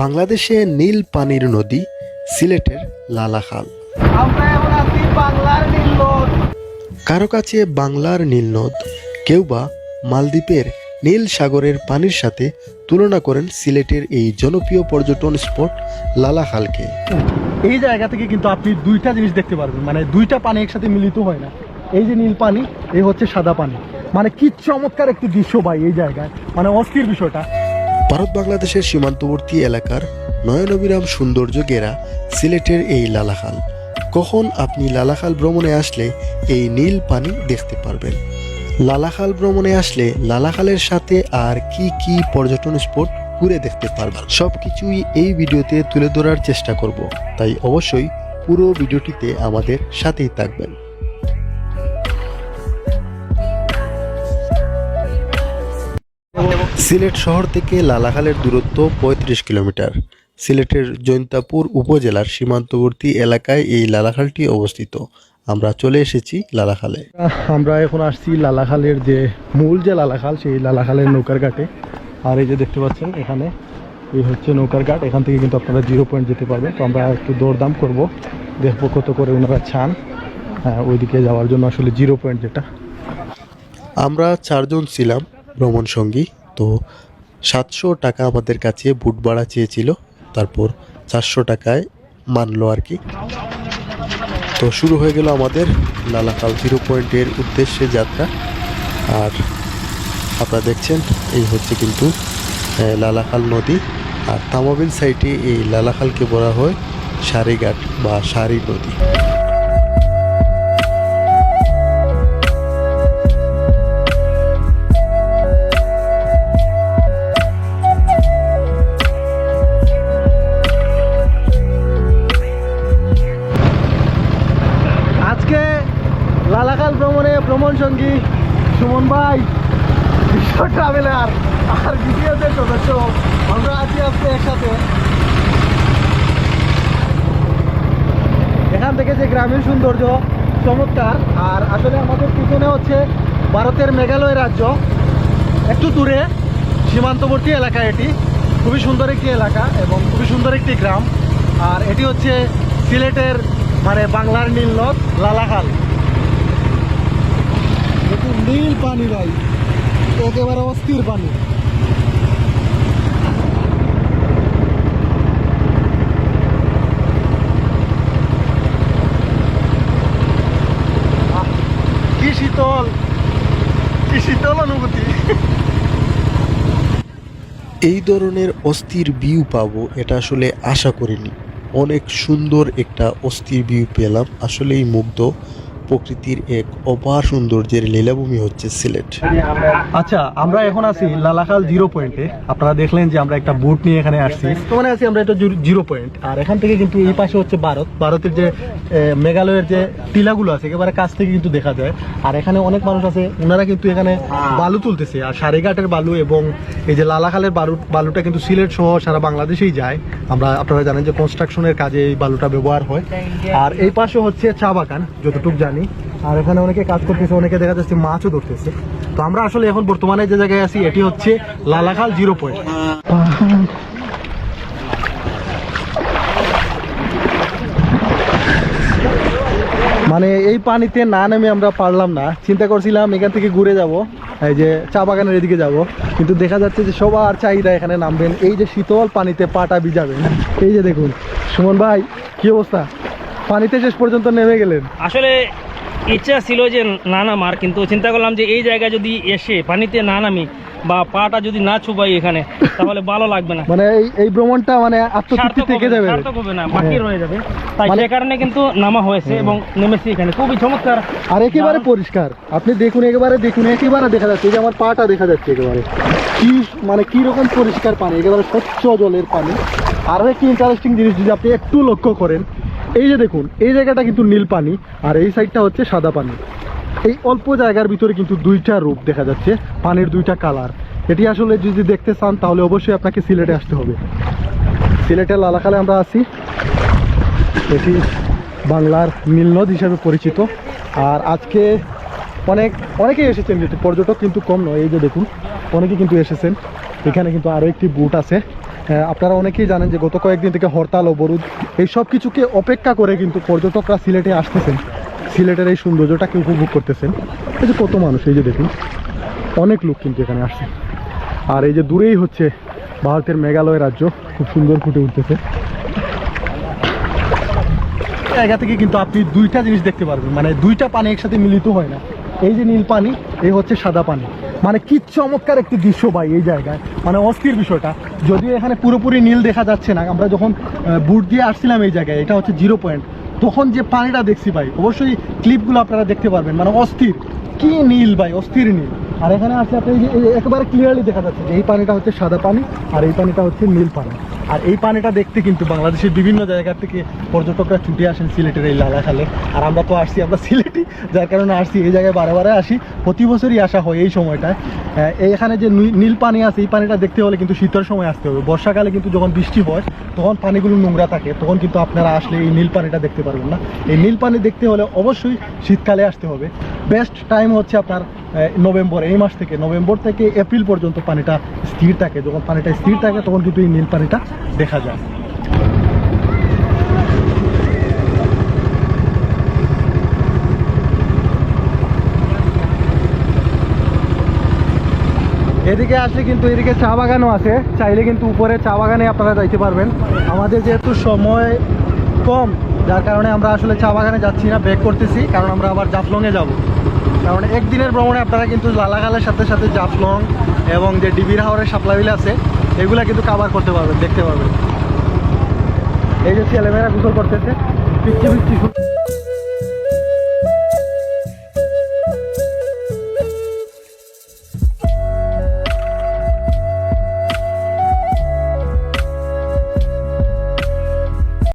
বাংলাদেশে নীল পানির নদী, সিলেটের লালাখাল। কারও কাছে বাংলার নীলনদ কেউ বা মালদ্বীপের নীল সাগরের পানির সাথে তুলনা করেন সিলেটের এই জনপ্রিয় পর্যটন স্পট লালাখালকে। এই জায়গা থেকে কিন্তু আপনি দুইটা জিনিস দেখতে পারবেন মানে দুইটা পানি একসাথে মিলিত হয় না। এই যে নীল পানি, এই হচ্ছে সাদা পানি। মানে কি চমৎকার একটি দৃশ্য ভাই এই জায়গায় মানে অস্থির বিষয়টা। ভারত বাংলাদেশের সীমান্তবর্তী এলাকার নয়নবিরাম সৌন্দর্য ঘেরা সিলেটের এই লালাখাল। কখন আপনি লালাখাল ভ্রমণে আসলে এই নীল পানি দেখতে পারবেন? লালাখাল ভ্রমণে আসলে লালাখালের সাথে আর কি কি পর্যটন স্পট ঘুরে দেখতে পারবেন? সব কিছুই এই ভিডিওতে তুলে ধরার চেষ্টা করব। তাই অবশ্যই পুরো ভিডিওটিতে আমাদের সাথেই থাকবেন। সিলেট শহর থেকে লালাখালের দূরত্ব পঁয়ত্রিশ কিলোমিটার। সিলেটের জৈন্তাপুর উপজেলার সীমান্তবর্তী এলাকায় এই লালাখালটি অবস্থিত। আমরা চলে এসেছি লালাখালে। আমরা এখন আসছি লালাখালের যে মূল যে লালাখাল সেই লালাখালের নৌকার ঘাটে। আর এই যে দেখতে পাচ্ছেন এখানে এই হচ্ছে নৌকার ঘাট। এখান থেকে কিন্তু আপনারা জিরো পয়েন্ট যেতে পারবেন। তো আমরা একটু দরদাম করব। দেখব কত করে ওনারা ছান হ্যাঁ ওইদিকে যাওয়ার জন্য আসলে জিরো পয়েন্ট যেটা। আমরা চারজন ছিলাম ভ্রমণ সঙ্গী তো সাতশো টাকা আমাদের কাছে বুট ভাড়া চেয়েছিল তারপর চারশো টাকায় মানলো আর কি। তো শুরু হয়ে গেল আমাদের লালাকাল জিরো পয়েন্টের উদ্দেশ্যে যাত্রা। আর আপনারা দেখছেন এই হচ্ছে কিন্তু আহ, লালাখাল নদী। আর তামাবিল সাইডে এই লালাখালকে বলা হয় সারিঘাট বা সারি নদী। সঙ্গী, সুমন ভাই বিশ্ব ট্রাভেলার আর বিডিএসের সদস্য আমরা আছি আজকে একসাথে। এখান থেকে যে গ্রামীণ সৌন্দর্য, চমৎকার, আর আসলে আমাদের পিছনে হচ্ছে ভারতের মেঘালয় রাজ্য। একটু দূরে, সীমান্তবর্তী এলাকা এটি। খুবই সুন্দর একটি এলাকা এবং খুবই সুন্দর একটি গ্রাম। আর এটি হচ্ছে সিলেটের মানে বাংলার নীলনদ লালাখাল নীল পানি ভাই। একেবারে অস্থির পানি। এই ধরনের অস্থির ভিউ পাবো, এটা আসলে আশা করিনি। অনেক সুন্দর একটা অস্থির ভিউ পেলাম, আসলেই মুগ্ধ। প্রকৃতির এক অপার সৌন্দর্যের লীলাভূমি হচ্ছে সিলেট। আচ্ছা আমরা এখন আছি লালাখাল জিরো পয়েন্টে আপনারা দেখলেন যে আমরা একটা বুট নিয়ে এখানে আসছি। মানে আছি আমরা এটা জিরো পয়েন্ট আর এখান থেকে কিন্তু এই পাশে হচ্ছে ভারত। ভারতের যে মেঘালয়ের যে টিলাগুলো আছে, একেবারে কাছ থেকে কিন্তু দেখা যায়। আর এখানে অনেক মানুষ আছে ওনারা কিন্তু এখানে বালু তুলতেছে। আর সারেঘাটের বালু এবং এই যে লালাখালের বালু, বালুটা কিন্তু সিলেট সহ সারা বাংলাদেশেই যায়। আমরা, আপনারা জানেন যে কনস্ট্রাকশনের কাজে এই বালুটা ব্যবহার হয়। আর এই পাশে হচ্ছে চা বাগান, যতটুকু জানি। আর এখানে অনেকে কাজ করতেছে, অনেকে দেখা যাচ্ছে মাছও ধরতেছে। তো আমরা আসলে এখন বর্তমানে যে জায়গায় আছি, এটি হচ্ছে লালাখাল জিরো পয়েন্ট। মানে এই পানিতে না নেমে আমরা পারলাম না। চিন্তা করছিলাম এখান থেকে ঘুরে যাব, এই যে চা বাগানের এদিকে যাব। কিন্তু দেখা যাচ্ছে যে সবার চাহিদা এখানে নামবেন। এই যে শীতল পানিতে পাটা ভিজাবেন। এই যে দেখুন, সুমন ভাই, কি অবস্থা? পানিতে শেষ পর্যন্ত নেমে গেলেন। আসলে ইচ্ছা ছিল যে না নামার কিন্তু চিন্তা করলাম যে এই জায়গায় যদি এসে পানিতে না নামি বা পাটা যদি না ছুপাই এখানে তাহলে ভালো লাগবে না। মানে এই এই ভ্রমণটা মানে আত্মতৃপ্তি থেকে যাবে। সার্থক হবে না বাকি হ্যাঁ। রয়ে যাবে। তাই মানে- সে কারণে কিন্তু নামা হয়েছে এবং নেমেছি এখানে। খুবই চমৎকার। আর একেবারে পরিষ্কার। আপনি দেখুন একেবারে দেখুন একেবারে দেখা যাচ্ছে। যে আমার পাটা দেখা যাচ্ছে একেবারে। কি মানে কি রকম পরিষ্কার পানি একেবারে স্বচ্ছ জলের পানি। আরও একটি ইন্টারেস্টিং জিনিস যদি আপনি একটু লক্ষ্য করেন এই যে দেখুন, এই জায়গাটা কিন্তু নীল পানি আর এই সাইডটা হচ্ছে সাদা পানি। এই অল্প জায়গার ভিতরে কিন্তু দুইটা রূপ দেখা যাচ্ছে, পানির দুইটা কালার এটি আসলে যদি দেখতে চান, তাহলে অবশ্যই আপনাকে সিলেটে আসতে হবে। সিলেটের লালাখালে আমরা আছি। এটি বাংলার নীলনদ হিসাবে পরিচিত। আর আজকে অনেক, অনেকেই এসেছেন কিন্তু পর্যটক কিন্তু কম নয়, এই যে দেখুন অনেকে কিন্তু এসেছেন। এখানে কিন্তু আরও একটি বুট আছে। আপনারা অনেকেই জানেন যে গত কয়েকদিন থেকে হরতাল অবরোধ এই সব কিছুকে অপেক্ষা করে কিন্তু পর্যটকরা সিলেটে আসতেছেন। সিলেটের এই সৌন্দর্যটাকে উপভোগ করতেছেন। এই যে কত মানুষ, এই যে দেখুন, অনেক লোক কিন্তু এখানে আসছে। আর এই যে দূরেই হচ্ছে ভারতের মেঘালয় রাজ্য, খুব সুন্দর ফুটে উঠতেছে। জায়গা থেকে কিন্তু আপনি দুইটা জিনিস দেখতে পারবেন মানে দুইটা পানি একসাথে মিলিত হয় না। এই যে নীল পানি, এই হচ্ছে সাদা পানি। মানে কি চমৎকার একটি দৃশ্য ভাই এই জায়গায়। মানে অস্থির বিষয়টা। যদিও এখানে পুরোপুরি নীল দেখা যাচ্ছে না, আমরা যখন বুট দিয়ে আসছিলাম এই জায়গায়, এটা হচ্ছে জিরো পয়েন্ট তখন যে পানিটা দেখছি ভাই, অবশ্যই ক্লিপগুলো আপনারা দেখতে পারবেন মানে অস্থির। কি নীল ভাই, অস্থির নীল। আর এখানে আসলে আপনি একেবারে ক্লিয়ারলি দেখা যাচ্ছে যে এই পানিটা হচ্ছে সাদা পানি, আর এই পানিটা হচ্ছে নীল পানি। আর এই পানিটা দেখতে কিন্তু বাংলাদেশের বিভিন্ন জায়গা থেকে পর্যটকরা ছুটে আসেন সিলেটের এই লালাখালে আর আমরা তো আসছি, আমরা সিলেটি যার কারণে আসছি, এই জায়গায় বারে আসি। প্রতি বছরই আসা হয় এই সময়টায়। এখানে যে নীল পানি আছে, এই পানিটা দেখতে হলে কিন্তু শীতের সময় আসতে হবে। বর্ষাকালে কিন্তু যখন বৃষ্টি হয়, তখন পানিগুলো নোংরা থাকে। তখন কিন্তু আপনারা আসলে এই নীল পানিটা দেখতে পারবেন না। এই নীল পানি দেখতে হলে অবশ্যই শীতকালে আসতে হবে। বেস্ট টাইম হচ্ছে আপনার নভেম্বর, এই মাস থেকে, নভেম্বর থেকে এপ্রিল পর্যন্ত পানিটা স্থির থাকে। যখন পানিটা স্থির থাকে, তখন কিন্তু এই নীল পানিটা দেখা যায়। এদিকে আসলে কিন্তু এদিকে চা বাগানও আছে। চাইলে কিন্তু উপরে চা বাগানে আপনারা যাইতে পারবেন। আমাদের যেহেতু সময় কম, যার কারণে আমরা আসলে চা বাগানে যাচ্ছি না ব্যাক করতেছি, কারণ আমরা আবার জাফলংয়ে যাব। কারণ একদিনের ভ্রমণে আপনারা কিন্তু লালাগালের সাথে সাথে জাফলং এবং যে ডিবির হাওরের সাপ্লাইল আছে, এগুলা কিন্তু কাবার করতে পারবেন, দেখতে পারবেন। এই যে ছেলেমেয়েরা গোসল করতেছে, পিচ্ছি পিচ্ছি